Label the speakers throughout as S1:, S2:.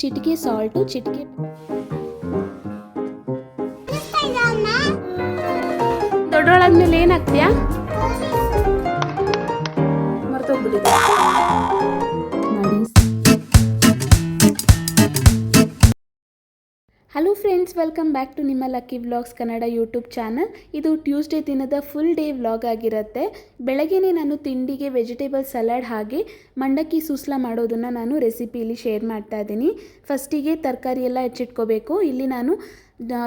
S1: ಚಿಟಿಕೆ ಸಾಲ್ಟು ಚಿಟಿಕೆ ದೊಡ್ಡೊಳಾದ್ಮೇಲೆ ಏನಾಗ್ತೀಯಾ? ವೆಲ್ಕಮ್ ಬ್ಯಾಕ್ ಟು ನಿಮ್ಮ lucky vlogs Kannada YouTube channel. ಇದು ಟ್ಯೂಸ್ಡೇ ದಿನದ ಫುಲ್ ಡೇ ವ್ಲಾಗ್ ಆಗಿರುತ್ತೆ. ಬೆಳಗ್ಗೆನೇ ನಾನು ತಿಂಡಿಗೆ ವೆಜಿಟೇಬಲ್ ಸಲಾಡ್ ಹಾಗೆ ಮಂಡಕ್ಕಿ ಸೂಸ್ಲ ಮಾಡೋದನ್ನು ನಾನು ರೆಸಿಪಿಯಲ್ಲಿ ಶೇರ್ ಮಾಡ್ತಾ ಇದ್ದೀನಿ. ಫಸ್ಟಿಗೆ ತರಕಾರಿ ಎಲ್ಲ ಹೆಚ್ಚಿಟ್ಕೋಬೇಕು. ಇಲ್ಲಿ ನಾನು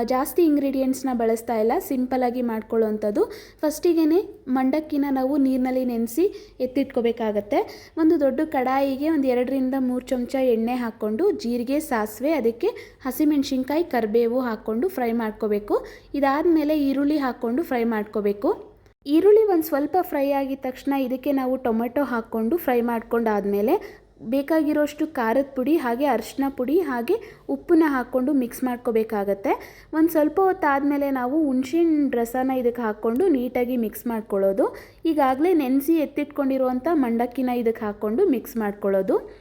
S1: ಜಾಸ್ತಿ ಇಂಗ್ರೀಡಿಯೆಂಟ್ಸ್ನ ಬಳಸ್ತಾ ಇಲ್ಲ ಸಿಂಪಲಾಗಿ ಮಾಡ್ಕೊಳ್ಳೋವಂಥದ್ದು. ಫಸ್ಟಿಗೆ ಮಂಡಕ್ಕಿನ ನಾವು ನೀರಿನಲ್ಲಿ ನೆನೆಸಿ ಎತ್ತಿಟ್ಕೋಬೇಕಾಗತ್ತೆ. ಒಂದು ದೊಡ್ಡ ಕಡಾಯಿಗೆ ಒಂದು ಎರಡರಿಂದ ಮೂರು ಚಮಚ ಎಣ್ಣೆ ಹಾಕ್ಕೊಂಡು, ಜೀರಿಗೆ, ಸಾಸಿವೆ, ಅದಕ್ಕೆ ಹಸಿಮೆಣಸಿನ್ಕಾಯಿ, ಕರಿಬೇವು ಹಾಕ್ಕೊಂಡು ಫ್ರೈ ಮಾಡ್ಕೋಬೇಕು. ಇದಾದಮೇಲೆ ಈರುಳ್ಳಿ ಹಾಕ್ಕೊಂಡು ಫ್ರೈ ಮಾಡ್ಕೋಬೇಕು. ಈರುಳ್ಳಿ ಒಂದು ಸ್ವಲ್ಪ ಫ್ರೈ ಆಗಿದ ತಕ್ಷಣ ಇದಕ್ಕೆ ನಾವು ಟೊಮೆಟೊ ಹಾಕ್ಕೊಂಡು ಫ್ರೈ ಮಾಡ್ಕೊಂಡಾದಮೇಲೆ ಬೇಕಾಗಿರೋಷ್ಟು ಖಾರದ ಪುಡಿ, ಹಾಗೆ ಅರಿಶಿನ ಪುಡಿ, ಹಾಗೆ ಉಪ್ಪನ್ನ ಹಾಕ್ಕೊಂಡು ಮಿಕ್ಸ್ ಮಾಡ್ಕೋಬೇಕಾಗತ್ತೆ. ಒಂದು ಸ್ವಲ್ಪ ಹೊತ್ತಾದಮೇಲೆ ನಾವು ಹುಣ್ಸಿನ ರಸನ ಇದಕ್ಕೆ ಹಾಕ್ಕೊಂಡು ನೀಟಾಗಿ ಮಿಕ್ಸ್ ಮಾಡ್ಕೊಳ್ಳೋದು. ಈಗಾಗಲೇ ನೆನೆಸಿ ಎತ್ತಿಟ್ಕೊಂಡಿರುವಂಥ ಮಂಡಕ್ಕಿನ ಇದಕ್ಕೆ ಹಾಕ್ಕೊಂಡು ಮಿಕ್ಸ್ ಮಾಡ್ಕೊಳ್ಳೋದು.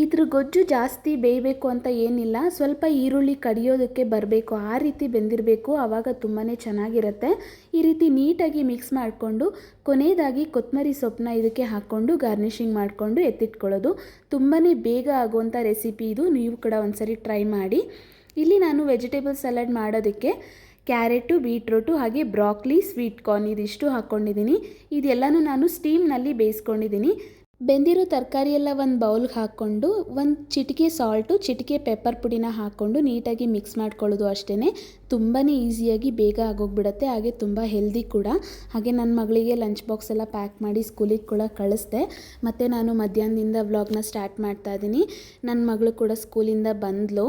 S1: ಇದ್ರ ಗೊಜ್ಜು ಜಾಸ್ತಿ ಬೇಯಬೇಕು ಅಂತ ಏನಿಲ್ಲ, ಸ್ವಲ್ಪ ಈರುಳ್ಳಿ ಕಡಿಯೋದಕ್ಕೆ ಬರಬೇಕು. ಆ ರೀತಿ ಬೆಂದಿರಬೇಕು ಆವಾಗ ತುಂಬಾ ಚೆನ್ನಾಗಿರುತ್ತೆ. ಈ ರೀತಿ ನೀಟಾಗಿ ಮಿಕ್ಸ್ ಮಾಡಿಕೊಂಡು, ಕೊನೆಯದಾಗಿ ಕೊತ್ತಂಬರಿ ಸೊಪ್ಪನ್ನ ಇದಕ್ಕೆ ಹಾಕ್ಕೊಂಡು ಗಾರ್ನಿಷಿಂಗ್ ಮಾಡಿಕೊಂಡು ಎತ್ತಿಟ್ಕೊಳ್ಳೋದು. ತುಂಬಾ ಬೇಗ ಆಗುವಂಥ ರೆಸಿಪಿ ಇದು. ನೀವು ಕೂಡ ಒಂದ್ಸರಿ ಟ್ರೈ ಮಾಡಿ. ಇಲ್ಲಿ ನಾನು ವೆಜಿಟೇಬಲ್ ಸಲಾಡ್ ಮಾಡೋದಕ್ಕೆ ಕ್ಯಾರೆಟು, ಬೀಟ್ರೂಟು, ಹಾಗೆ ಬ್ರಾಕ್ಲಿ, ಸ್ವೀಟ್ ಕಾರ್ನ್ ಇದಿಷ್ಟು ಹಾಕ್ಕೊಂಡಿದ್ದೀನಿ. ಇದೆಲ್ಲನೂ ನಾನು ಸ್ಟೀಮ್ನಲ್ಲಿ ಬೇಯಿಸ್ಕೊಂಡಿದ್ದೀನಿ. ಬೆಂದಿರೋ ತರಕಾರಿ ಎಲ್ಲ ಒಂದು ಬೌಲ್ಗೆ ಹಾಕ್ಕೊಂಡು, ಒಂದು ಚಿಟಿಕೆ ಸಾಲ್ಟು ಚಿಟಿಕೆ ಪೆಪ್ಪರ್ ಪುಡಿನ ಹಾಕ್ಕೊಂಡು ನೀಟಾಗಿ ಮಿಕ್ಸ್ ಮಾಡ್ಕೊಳ್ಳೋದು ಅಷ್ಟೇ ತುಂಬಾ ಈಸಿಯಾಗಿ ಬೇಗ ಆಗೋಗ್ಬಿಡತ್ತೆ, ಹಾಗೆ ತುಂಬ ಹೆಲ್ದಿ ಕೂಡ. ಹಾಗೆ ನನ್ನ ಮಗಳಿಗೆ ಲಂಚ್ ಬಾಕ್ಸ್ ಎಲ್ಲ ಪ್ಯಾಕ್ ಮಾಡಿ ಸ್ಕೂಲಿಗೆ ಕೂಡ ಕಳಿಸ್ದೆ. ಮತ್ತು ನಾನು ಮಧ್ಯಾಹ್ನದಿಂದ ವ್ಲಾಗ್ನ ಸ್ಟಾರ್ಟ್ ಮಾಡ್ತಾ ಇದ್ದೀನಿ. ನನ್ನ ಮಗಳು ಕೂಡ ಸ್ಕೂಲಿಂದ ಬಂದಳು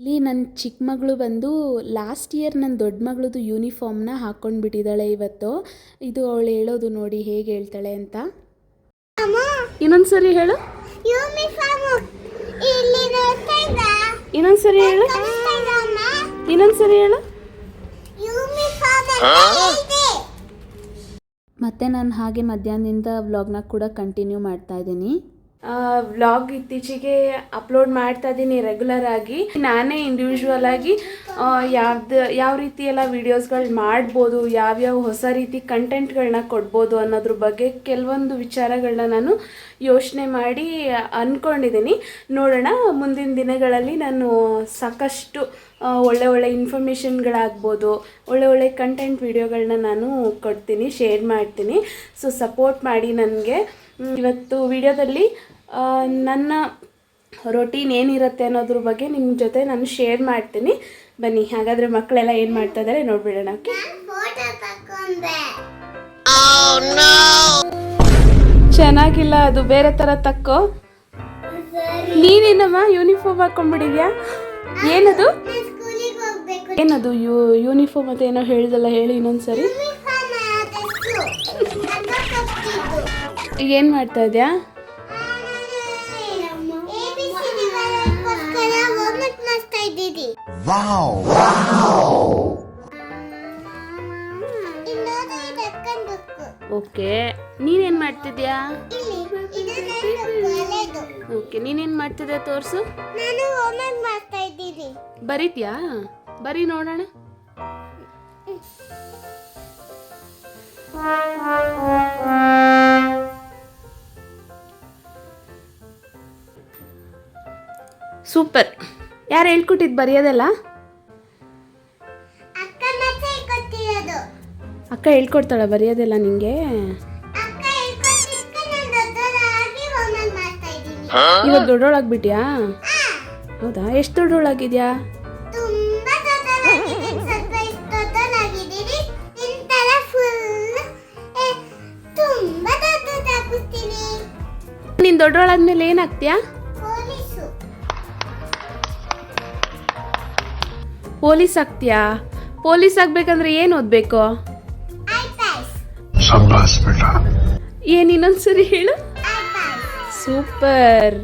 S1: ಇಲ್ಲಿ ನನ್ನ ಚಿಕ್ಕ ಮಗಳು ಬಂದು ಲಾಸ್ಟ್ ಇಯರ್ ನನ್ನ ದೊಡ್ಡ ಮಗಳದು ಯೂನಿಫಾರ್ಮ್ನ ಹಾಕ್ಕೊಂಡು ಬಿಟ್ಟಿದ್ದಾಳೆ ಇವತ್ತು. ಇದು ಅವಳು ಹೇಳೋದು ನೋಡಿ ಹೇಗೆ ಹೇಳ್ತಾಳೆ ಅಂತ. ಇನ್ನೊಂದ್ಸರಿ ಹೇಳು.
S2: ಯೂನಿಫಾರ್ಮ್ ಇಲ್ಲಿ ನೋಡ್ತಾ ಇದ್ದ
S1: ಇನ್ನೊಂದ್ಸರಿ ಹೇಳು.
S2: ಇನ್ನೊಂದು
S1: ಸರಿ ಹೇಳು.
S2: ಯೂನಿಫಾರ್ಮ್ ಇದೆ
S1: ಮತ್ತೆ ನಾನು ಹಾಗೆ ಮಧ್ಯಾಹ್ನದಿಂದ ವ್ಲಾಗ್ನ ಕೂಡ ಕಂಟಿನ್ಯೂ ಮಾಡ್ತಾ ಇದ್ದೀನಿ. ವ್ಲಾಗ್ ಇತ್ತೀಚೆಗೆ ಅಪ್ಲೋಡ್ ಮಾಡ್ತಾ ಇದ್ದೀನಿ ರೆಗ್ಯುಲರ್ ಆಗಿ. ನಾನೇ ಇಂಡಿವಿಜುವಲ್ ಆಗಿ ಯಾವ್ದು, ಯಾವ ರೀತಿ ಎಲ್ಲ ವೀಡಿಯೋಸ್ಗಳು ಮಾಡ್ಬೋದು, ಯಾವ್ಯಾವ ಹೊಸ ರೀತಿ ಕಂಟೆಂಟ್ಗಳನ್ನ ಕೊಡ್ಬೋದು ಅನ್ನೋದ್ರ ಬಗ್ಗೆ ಕೆಲವೊಂದು ವಿಚಾರಗಳನ್ನ ನಾನು ಯೋಚನೆ ಮಾಡಿ ಅಂದ್ಕೊಂಡಿದ್ದೀನಿ ನೋಡೋಣ, ಮುಂದಿನ ದಿನಗಳಲ್ಲಿ ನಾನು ಸಾಕಷ್ಟು ಒಳ್ಳೆ ಒಳ್ಳೆ ಇನ್ಫಾರ್ಮೇಷನ್ಗಳಾಗ್ಬೋದು ಒಳ್ಳೆ ಒಳ್ಳೆ ಕಂಟೆಂಟ್ ವಿಡಿಯೋಗಳನ್ನ ನಾನು ಕೊಡ್ತೀನಿ ಶೇರ್ ಮಾಡ್ತೀನಿ. ಸೊ ಸಪೋರ್ಟ್ ಮಾಡಿ ನನಗೆ. ಇವತ್ತು ವಿಡಿಯೋದಲ್ಲಿ ನನ್ನ ರೊಟೀನ್ ಏನಿರುತ್ತೆ ಅನ್ನೋದ್ರ ಬಗ್ಗೆ ನಿಮ್ಮ ಜೊತೆ ನಾನು ಶೇರ್ ಮಾಡ್ತೀನಿ. ಬನ್ನಿ ಹಾಗಾದರೆ ಮಕ್ಕಳೆಲ್ಲ ಏನು ಮಾಡ್ತಾ ಇದ್ದಾರೆ ನೋಡ್ಬಿಡೋಣ ಓಕೆ
S2: ತಕೊಂಡೆ
S1: ಚೆನ್ನಾಗಿಲ್ಲ ಅದು ಬೇರೆ ಥರ ತಕ್ಕೋ. ನೀನೇನಮ್ಮ ಯೂನಿಫಾರ್ಮ್ ಹಾಕೊಂಡ್ಬಿಟ್ಟಿದ್ಯಾ? ಏನದು?
S2: ನಾನು ಸ್ಕೂಲಿಗೆ ಹೋಗ್ಬೇಕು.
S1: ಏನದು ಯೂ ಯೂನಿಫಾರ್ಮ್ ಅಂತ ಏನೋ ಹೇಳಿದಲ್ಲ ಹೇಳಿ ಇನ್ನೊಂದ್ಸರಿ ಏನು ಮಾಡ್ತಾ ಇದೆಯಾ?
S2: ಇನ್ನೊಂದು ಇದು ಎತ್ಕೊಂಡ್ಬೇಕು
S1: ಓಕೆ ನೀನೇನು ಮಾಡ್ತಿದ್ಯಾ. ಓಕೆ ನೀನೇನು ಮಾಡ್ತಿದ್ಯಾ ತೋರಿಸು?
S2: ನಾನು ಹೋಮ್ವರ್ಕ್ ಮಾಡ್ತಾ ಇದ್ದೀನಿ
S1: ಬರೀತ್ಯಾ? ಬರೀ ನೋಡೋಣ. ಸೂಪರ್. ಯಾರು ಹೇಳ್ಕೊಟ್ಟಿದ್ದು ಬರೆಯೋದಲ್ಲ?
S2: ಅಕ್ಕ ಮತ್ತೆ ಕೊಟ್ಟಿರೋದು
S1: ಅಕ್ಕ ಹೇಳ್ಕೊಡ್ತಾಳ ಬರೆಯೋದೆಲ್ಲ ನಿಂಗೆ? ಇವಾಗ ದೊಡ್ಡೋಳಾಗ್ಬಿಟ್ಯಾ ಹೌದಾ? ಎಷ್ಟು ದೊಡ್ಡೋಳಾಗಿದ್ಯಾ? ನೀನು ದೊಡ್ಡೋಳಾದ್ಮೇಲೆ ಏನಾಗ್ತೀಯಾ?
S2: ಪೊಲೀಸ್
S1: ಆಗ್ತೀಯಾ? ಪೊಲೀಸ್ ಆಗ್ಬೇಕಂದ್ರೆ ಏನು ಓದ್ಬೇಕು? ಏನ್ ಇನ್ನೊಂದ್ಸರಿ ಹೇಳು. ಸೂಪರ್.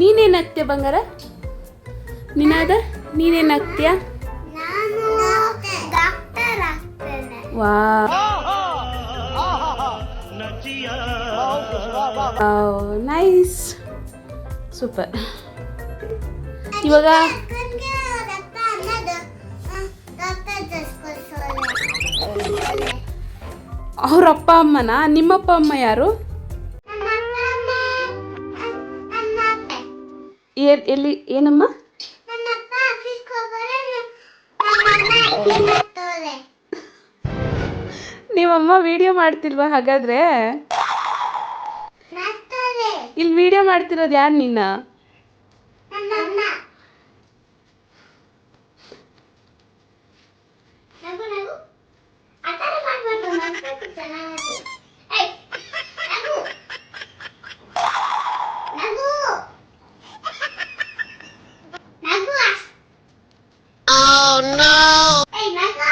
S1: ನೀನೇನಾಗ್ತೀಯ ಬಂಗಾರ? ನಿನಾದ? ನೀನೇನಾಗ್ತೀಯ? ವಾ ನೈಸ್. ಸೂಪರ್. ಇವಾಗ ಅವ್ರ ಅಪ್ಪ ಅಮ್ಮನ? ನಿಮ್ಮಪ್ಪ ಅಮ್ಮ ಯಾರು? ಎಲ್ಲಿ ಏನಮ್ಮ?
S2: ನನ್ನ ಅಪ್ಪ ಆಫೀಸ್ಗೆ ಹೋಗೋರೆ ನಮ್ಮ ಅಮ್ಮ ಮಾಡ್ತೋಳೆ
S1: ನೀವಮ್ಮ ವಿಡಿಯೋ ಮಾಡ್ತಿಲ್ವಾ ಹಾಗಾದ್ರೆ? ಇಲ್ಲಿ ವಿಡಿಯೋ ಮಾಡ್ತಿರೋದು ಯಾರು ನಿನ್ನ
S2: ನಮ್ಮ ಅಮ್ಮ ನಗು ನಗು ಆ ಥರ ಮಾಡ್ಬಾರ್ದು ನಗ್ಬೇಕು ಚೆನ್ನಾಗಿ ಏಯ್ ನಗು ನಗು ನಗು ಏಯ್ ನಗು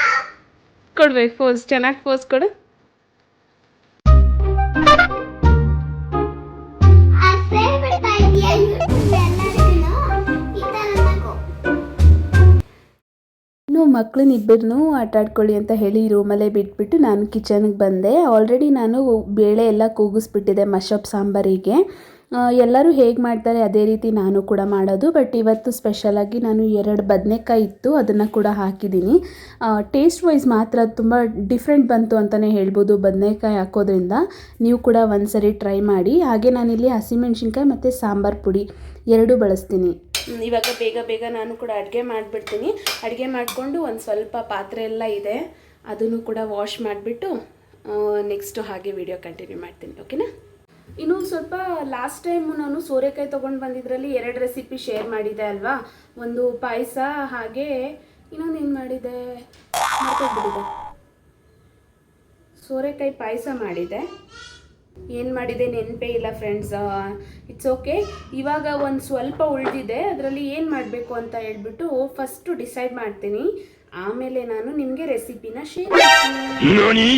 S1: ಕೊಡ್ಬೇಕು ಪೋಸ್ ಚೆನ್ನಾಗಿ ಪೋಸ್ ಕೊಡು.
S2: ಮಕ್ಳನ್ನ ಇಬ್ಬರು ಬಿಡ್ತಾ ಇದೀಯ ಯೂಟ್ಯೂಬ್ ಎಲ್ಲರಿಗೂ ಈ ಥರ ನಗು
S1: ಇನ್ನು ಮಕ್ಕಳನ್ನ ಇಬ್ಬರನ್ನೂ ಆಟ ಆಡ್ಕೊಳ್ಳಿ ಅಂತ ಹೇಳಿ ರೂಮಲ್ಲೇ ಬಿಟ್ಬಿಟ್ಟು ನಾನು ಕಿಚನ್ಗೆ ಬಂದೆ. ಆಲ್ರೆಡಿ ನಾನು ಬೇಳೆ ಎಲ್ಲ ಕೂಗಿಸ್ಬಿಟ್ಟಿದೆ ಮಶಪ್ ಸಾಂಬಾರಿಗೆ. ಎಲ್ಲರೂ ಹೇಗೆ ಮಾಡ್ತಾರೆ ಅದೇ ರೀತಿ ನಾನು ಕೂಡ ಮಾಡೋದು. ಬಟ್ ಇವತ್ತು ಸ್ಪೆಷಲಾಗಿ ನಾನು ಎರಡು ಬದನೆಕಾಯಿ ಇತ್ತು, ಅದನ್ನು ಕೂಡ ಹಾಕಿದ್ದೀನಿ. ಟೇಸ್ಟ್ ವೈಸ್ ಮಾತ್ರ ತುಂಬ ಡಿಫ್ರೆಂಟ್ ಬಂತು ಅಂತಲೇ ಹೇಳ್ಬೋದು ಬದನೆಕಾಯಿ ಹಾಕೋದ್ರಿಂದ. ನೀವು ಕೂಡ ಒಂದ್ಸರಿ ಟ್ರೈ ಮಾಡಿ. ಹಾಗೆ ನಾನಿಲ್ಲಿ ಹಸಿಮೆಣ್ಸಿನ್ಕಾಯಿ ಮತ್ತು ಸಾಂಬಾರು ಪುಡಿ ಎರಡೂ ಬಳಸ್ತೀನಿ. ಇವಾಗ ಬೇಗ ಬೇಗ ನಾನು ಕೂಡ ಅಡುಗೆ ಮಾಡಿಬಿಡ್ತೀನಿ. ಅಡುಗೆ ಮಾಡಿಕೊಂಡು ಒಂದು ಸ್ವಲ್ಪ ಪಾತ್ರೆ ಎಲ್ಲ ಇದೆ, ಅದನ್ನು ಕೂಡ ವಾಶ್ ಮಾಡಿಬಿಟ್ಟು ನೆಕ್ಸ್ಟು ಹಾಗೆ ವಿಡಿಯೋ ಕಂಟಿನ್ಯೂ ಮಾಡ್ತೀನಿ. ಓಕೆನಾ ಇನ್ನು ಸ್ವಲ್ಪ ಲಾಸ್ಟ್ ಟೈಮು ನಾನು ಸೋರೆಕಾಯಿ ತೊಗೊಂಡು ಬಂದಿದ್ರಲ್ಲಿ ಎರಡು ರೆಸಿಪಿ ಶೇರ್ ಮಾಡಿದೆ ಅಲ್ವಾ? ಒಂದು ಪಾಯಸ, ಹಾಗೆ ಇನ್ನೊಂದು ಏನು ಮಾಡಿದೆ ಮರ್ತೋಗ್ಬಿಟ್ಟಿದೆ. ಸೋರೆಕಾಯಿ ಪಾಯಸ ಮಾಡಿದೆ ಏನು ಮಾಡಿದೆ ನೆನಪೇ ಇಲ್ಲ ಫ್ರೆಂಡ್ಸ್ ಇಟ್ಸ್ ಓಕೆ ಇವಾಗ ಒಂದು ಸ್ವಲ್ಪ ಉಳಿದಿದೆ. ಅದರಲ್ಲಿ ಏನು ಮಾಡಬೇಕು ಅಂತ ಹೇಳ್ಬಿಟ್ಟು ಫಸ್ಟು ಡಿಸೈಡ್ ಮಾಡ್ತೀನಿ. ಆಮೇಲೆ ನಾನು ನಿಮಗೆ ರೆಸಿಪಿನ ಶೇರ್ ಮಾಡ್ತೀನಿ.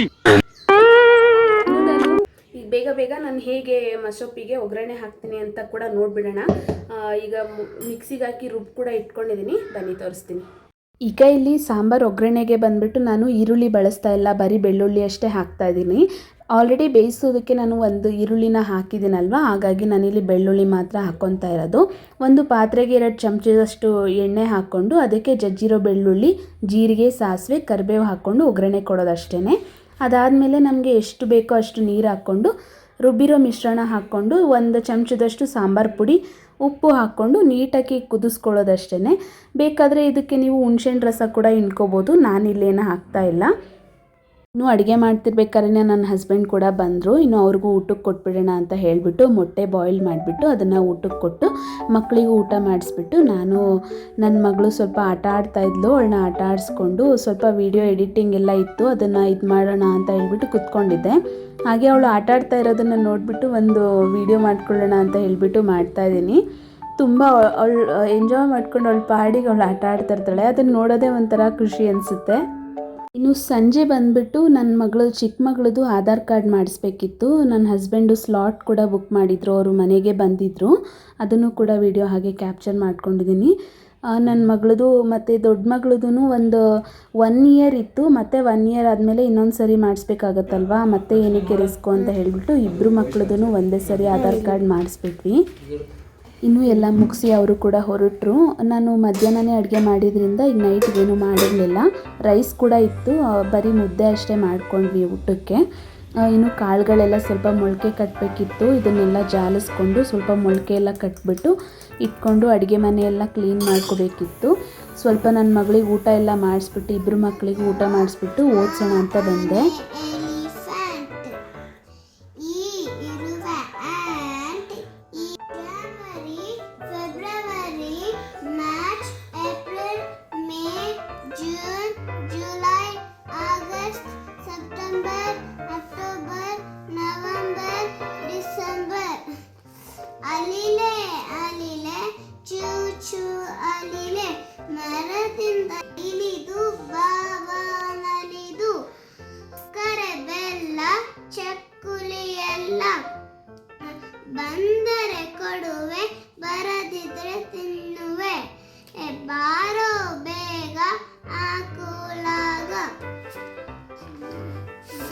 S1: ಬೇಗ ಬೇಗ ನಾನು ಹೇಗೆ ಮಸೊಪ್ಪಿಗೆ ಒಗ್ಗರಣೆ ಹಾಕ್ತೀನಿ ಅಂತ ಕೂಡ ನೋಡಿಬಿಡೋಣ. ಈಗ ಮಿಕ್ಸಿಗೆ ಹಾಕಿ ರುಬ್ಬು ಕೂಡ ಇಟ್ಕೊಂಡಿದ್ದೀನಿ ಬನ್ನಿ, ತೋರಿಸ್ತೀನಿ. ಈಗ ಇಲ್ಲಿ ಸಾಂಬಾರು ಒಗ್ಗರಣೆಗೆ ಬಂದ್ಬಿಟ್ಟು ನಾನು ಈರುಳ್ಳಿ ಬಳಸ್ತಾ ಇಲ್ಲ. ಬರೀ ಬೆಳ್ಳುಳ್ಳಿ ಅಷ್ಟೇ ಹಾಕ್ತಾ ಇದ್ದೀನಿ ಆಲ್ರೆಡಿ ಬೇಯಿಸೋದಕ್ಕೆ ನಾನು ಒಂದು ಈರುಳ್ಳಿನ ಹಾಕಿದ್ದೀನಲ್ವ? ಹಾಗಾಗಿ ನಾನಿಲ್ಲಿ ಬೆಳ್ಳುಳ್ಳಿ ಮಾತ್ರ ಹಾಕ್ಕೊತಾ ಇರೋದು. ಒಂದು ಪಾತ್ರೆಗೆ ಎರಡು ಚಮಚದಷ್ಟು ಎಣ್ಣೆ ಹಾಕ್ಕೊಂಡು ಅದಕ್ಕೆ ಜಜ್ಜಿರೋ ಬೆಳ್ಳುಳ್ಳಿ, ಜೀರಿಗೆ, ಸಾಸಿವೆ, ಕರಿಬೇವು ಹಾಕ್ಕೊಂಡು ಒಗ್ಗರಣೆ ಕೊಡೋದಷ್ಟೇ ಅದಾದಮೇಲೆ ನಮಗೆ ಎಷ್ಟು ಬೇಕೋ ಅಷ್ಟು ನೀರು ಹಾಕ್ಕೊಂಡು, ರುಬ್ಬಿರೋ ಮಿಶ್ರಣ ಹಾಕ್ಕೊಂಡು, ಒಂದು ಚಮಚದಷ್ಟು ಸಾಂಬಾರು ಪುಡಿ, ಉಪ್ಪು ಹಾಕ್ಕೊಂಡು ನೀಟಾಗಿ ಕುದಿಸ್ಕೊಳ್ಳೋದಷ್ಟೇ ಬೇಕಾದರೆ ಇದಕ್ಕೆ ನೀವು ಹುಣ್ಸೆಹಣ್ಣು ರಸ ಕೂಡ ಹಿಂಡ್ಕೋಬೋದು. ನಾನಿಲ್ಲೇನು ಹಾಕ್ತಾ ಇಲ್ಲ. ಇನ್ನು ಅಡುಗೆ ಮಾಡ್ತಿರ್ಬೇಕಾದ್ರೆ ನನ್ನ ಹಸ್ಬೆಂಡ್ ಕೂಡ ಬಂದರು. ಇನ್ನು ಅವ್ರಿಗೂ ಊಟಕ್ಕೆ ಕೊಟ್ಬಿಡೋಣ ಅಂತ ಹೇಳಿಬಿಟ್ಟು ಮೊಟ್ಟೆ ಬಾಯ್ಲ್ ಮಾಡಿಬಿಟ್ಟು ಅದನ್ನು ಊಟಕ್ಕೆ ಕೊಟ್ಟು ಮಕ್ಕಳಿಗೂ ಊಟ ಮಾಡಿಸ್ಬಿಟ್ಟು ನಾನು ನನ್ನ ಮಗಳು ಸ್ವಲ್ಪ ಆಟ ಆಡ್ತಾ ಇದ್ಲು. ಅವಳನ್ನ ಆಟ ಆಡಿಸ್ಕೊಂಡು ಸ್ವಲ್ಪ ವೀಡಿಯೋ ಎಡಿಟಿಂಗ್ ಎಲ್ಲ ಇತ್ತು. ಅದನ್ನು ಇದು ಮಾಡೋಣ ಅಂತ ಹೇಳ್ಬಿಟ್ಟು ಕುತ್ಕೊಂಡಿದ್ದೆ. ಹಾಗೆ ಅವಳು ಆಟ ಆಡ್ತಾ ಇರೋದನ್ನು ನೋಡಿಬಿಟ್ಟು ಒಂದು ವೀಡಿಯೋ ಮಾಡ್ಕೊಳ್ಳೋಣ ಅಂತ ಹೇಳ್ಬಿಟ್ಟು ಮಾಡ್ತಾ ಇದ್ದೀನಿ. ತುಂಬ ಅವಳು ಎಂಜಾಯ್ ಮಾಡ್ಕೊಂಡು ಅವಳು ಪಾಡಿಗೆ ಅವಳು ಆಟ ಆಡ್ತಾ ಇರ್ತಾಳೆ. ಅದನ್ನು ನೋಡೋದೇ ಒಂಥರ ಖುಷಿ ಅನಿಸುತ್ತೆ. ಇನ್ನು ಸಂಜೆ ಬಂದ್ಬಿಟ್ಟು ನನ್ನ ಮಗಳು ಚಿಕ್ಕ ಮಗಳದು ಆಧಾರ್ ಕಾರ್ಡ್ ಮಾಡಿಸ್ಬೇಕಿತ್ತು. ನನ್ನ ಹಸ್ಬೆಂಡು ಸ್ಲಾಟ್ ಕೂಡ ಬುಕ್ ಮಾಡಿದರು, ಅವರು ಮನೆಗೆ ಬಂದಿದ್ದರು ಅದನ್ನು ಕೂಡ ವಿಡಿಯೋ ಹಾಗೆ ಕ್ಯಾಪ್ಚರ್ ಮಾಡ್ಕೊಂಡಿದ್ದೀನಿ. ನನ್ನ ಮಗಳದು ಮತ್ತು ದೊಡ್ಡ ಮಗಳದು ಒಂದು ಒನ್ ಇಯರ್ ಇತ್ತು. ಮತ್ತು ಒನ್ ಇಯರ್ ಆದಮೇಲೆ ಇನ್ನೊಂದು ಸರಿ ಮಾಡಿಸ್ಬೇಕಾಗತ್ತಲ್ವಾ? ಮತ್ತೆ ಏನಕ್ಕೆ ರಿಸ್ಕು ಅಂತ ಹೇಳಿಬಿಟ್ಟು ಇಬ್ಬರು ಮಕ್ಕಳದು ಒಂದೇ ಸರಿ ಆಧಾರ್ ಕಾರ್ಡ್ ಮಾಡಿಸ್ಬಿಟ್ವಿ. ಇನ್ನೂ ಎಲ್ಲ ಮುಗಿಸಿ ಅವರು ಕೂಡ ಹೊರಟರು. ನಾನು ಮಧ್ಯಾಹ್ನನೇ ಅಡುಗೆ ಮಾಡಿದ್ರಿಂದ ಈಗ ನೈಟ್ ಏನು ಮಾಡಿರಲಿಲ್ಲ. ರೈಸ್ ಕೂಡ ಇತ್ತು ಬರೀ ಮುದ್ದೆ ಅಷ್ಟೇ ಮಾಡ್ಕೊಂಡ್ವಿ ಊಟಕ್ಕೆ. ಇನ್ನು ಕಾಳುಗಳೆಲ್ಲ ಸ್ವಲ್ಪ ಮೊಳಕೆ ಕಟ್ಟಬೇಕಿತ್ತು ಇದನ್ನೆಲ್ಲ ಜಾಲಿಸ್ಕೊಂಡು ಸ್ವಲ್ಪ ಮೊಳಕೆ ಎಲ್ಲ ಕಟ್ಬಿಟ್ಟು ಇಟ್ಕೊಂಡು ಅಡುಗೆ ಮನೆಯೆಲ್ಲ ಕ್ಲೀನ್ ಮಾಡ್ಕೋಬೇಕಿತ್ತು. ಸ್ವಲ್ಪ ನನ್ನ ಮಗಳಿಗೆ ಊಟ ಎಲ್ಲ ಮಾಡಿಸ್ಬಿಟ್ಟು ಇಬ್ಬರು ಮಕ್ಕಳಿಗೆ ಊಟ ಮಾಡಿಸ್ಬಿಟ್ಟು ಓದಿಸೋಣ ಅಂತ ಬಂದೆ.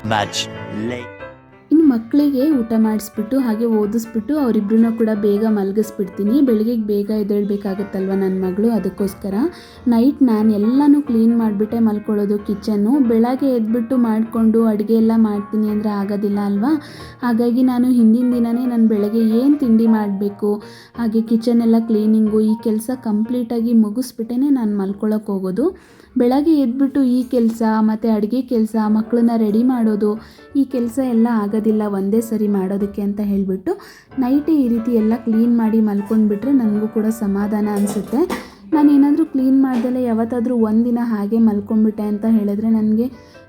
S2: ಆಕುಲಾಗ
S3: ಲೈಕ್
S1: ಇನ್ನು ಮಕ್ಕಳಿಗೆ ಊಟ ಮಾಡಿಸ್ಬಿಟ್ಟು ಹಾಗೆ ಓದಿಸ್ಬಿಟ್ಟು ಅವರಿಬ್ಬರನ್ನ ಕೂಡ ಬೇಗ ಮಲಗಿಸ್ಬಿಡ್ತೀನಿ. ಬೆಳಗ್ಗೆ ಬೇಗ ಎದ್ದೇಳ್ಬೇಕಾಗತ್ತಲ್ವ ನನ್ನ ಮಗಳು ಅದಕ್ಕೋಸ್ಕರ. ನೈಟ್ ನಾನು ಎಲ್ಲನೂ ಕ್ಲೀನ್ ಮಾಡಿಬಿಟ್ಟೆ ಮಲ್ಕೊಳ್ಳೋದು ಕಿಚನ್ನು. ಬೆಳಗ್ಗೆ ಎದ್ಬಿಟ್ಟು ಮಾಡಿಕೊಂಡು ಅಡುಗೆ ಎಲ್ಲ ಮಾಡ್ತೀನಿ ಅಂದರೆ ಆಗೋದಿಲ್ಲ ಅಲ್ವಾ? ಹಾಗಾಗಿ ನಾನು ಹಿಂದಿನ ದಿನವೇ ನಾನು ಬೆಳಗ್ಗೆ ಏನು ತಿಂಡಿ ಮಾಡಬೇಕು ಹಾಗೆ ಕಿಚನ್ ಎಲ್ಲ ಕ್ಲೀನಿಂಗು ಈ ಕೆಲಸ ಕಂಪ್ಲೀಟಾಗಿ ಮುಗಿಸ್ಬಿಟ್ಟೇ ನಾನು ಮಲ್ಕೊಳ್ಳೋಕೆ ಹೋಗೋದು. ಬೆಳಗ್ಗೆ ಎದ್ಬಿಟ್ಟು ಈ ಕೆಲಸ, ಮತ್ತು ಅಡುಗೆ ಕೆಲಸ ಮಕ್ಕಳನ್ನ ರೆಡಿ ಮಾಡೋದು, ಈ ಕೆಲಸ ಎಲ್ಲ ಆಗೋದಿಲ್ಲ, ಒಂದೇ ಸರಿ ಮಾಡೋದಕ್ಕೆ ಅಂತ ಹೇಳಿಬಿಟ್ಟು ನೈಟೇ ಈ ರೀತಿ ಎಲ್ಲ ಕ್ಲೀನ್ ಮಾಡಿ ಮಲ್ಕೊಂಡ್ಬಿಟ್ರೆ ನನಗೂ ಕೂಡ ಸಮಾಧಾನ ಅನಿಸುತ್ತೆ. ನಾನು ಏನಾದರೂ ಕ್ಲೀನ್ ಮಾಡ್ದಲೇ ಯಾವತ್ತಾದರೂ ಒಂದಿನ ಹಾಗೆ ಮಲ್ಕೊಂಡ್ಬಿಟ್ಟೆ ಅಂತ ಹೇಳಿದ್ರೆ ನನಗೆ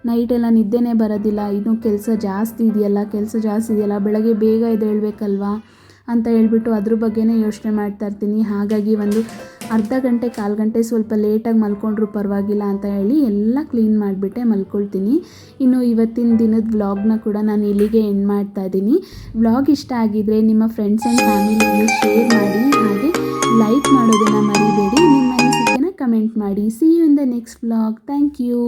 S1: ನೈಟೆಲ್ಲ ನಿದ್ದೆನೇ ಬರೋದಿಲ್ಲ, ಇನ್ನೂ ಕೆಲಸ ಜಾಸ್ತಿ ಇದೆಯಲ್ಲ, ಕೆಲಸ ಜಾಸ್ತಿ ಇದೆಯಲ್ಲ, ಬೆಳಗ್ಗೆ ಬೇಗ ಎದ್ದೇಳಬೇಕಲ್ವಾ ಅಂತ ಹೇಳ್ಬಿಟ್ಟು ಅದ್ರ ಬಗ್ಗೆನೇ ಯೋಚನೆ ಮಾಡ್ತಾ ಇರ್ತೀನಿ. ಹಾಗಾಗಿ ಒಂದು ಅರ್ಧ ಗಂಟೆ, ಕಾಲು ಗಂಟೆ ಸ್ವಲ್ಪ ಲೇಟಾಗಿ ಮಲ್ಕೊಂಡ್ರೂ ಪರವಾಗಿಲ್ಲ ಅಂತ ಹೇಳಿ ಎಲ್ಲ ಕ್ಲೀನ್ ಮಾಡಿಬಿಟ್ಟೆ, ಮಲ್ಕೊಳ್ತೀನಿ. ಇನ್ನು ಇವತ್ತಿನ ದಿನದ ವ್ಲಾಗ್ನ ಕೂಡ ನಾನು ಇಲ್ಲಿಗೆ ಎಂಡ್ ಮಾಡ್ತಾ ಇದ್ದೀನಿ. ವ್ಲಾಗ್ ಇಷ್ಟ ಆಗಿದ್ರೆ ನಿಮ್ಮ ಫ್ರೆಂಡ್ಸ್ ಆ್ಯಂಡ್ ಫ್ಯಾಮಿಲಿಗೆ ಶೇರ್ ಮಾಡಿ, ಹಾಗೆ ಲೈಕ್ ಮಾಡೋದನ್ನು ಮರಿಬೇಡಿ. ನಿಮ್ಮ ಅನಿಸಿಕೆನ ಕಮೆಂಟ್ ಮಾಡಿ. See you in the next vlog thank you